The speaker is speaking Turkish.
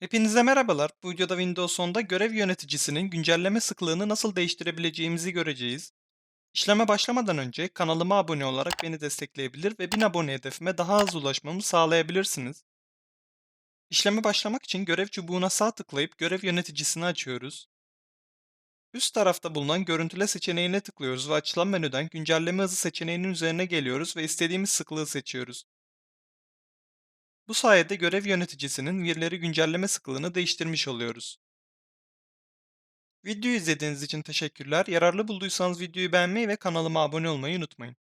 Hepinize merhabalar. Bu videoda Windows 10'da görev yöneticisinin güncelleme sıklığını nasıl değiştirebileceğimizi göreceğiz. İşleme başlamadan önce kanalıma abone olarak beni destekleyebilir ve 1000 abone hedefime daha hızlı ulaşmamı sağlayabilirsiniz. İşleme başlamak için görev çubuğuna sağ tıklayıp görev yöneticisini açıyoruz. Üst tarafta bulunan görüntüle seçeneğine tıklıyoruz ve açılan menüden güncelleme hızı seçeneğinin üzerine geliyoruz ve istediğimiz sıklığı seçiyoruz. Bu sayede görev yöneticisinin verileri güncelleme sıklığını değiştirmiş oluyoruz. Videoyu izlediğiniz için teşekkürler. Yararlı bulduysanız videoyu beğenmeyi ve kanalıma abone olmayı unutmayın.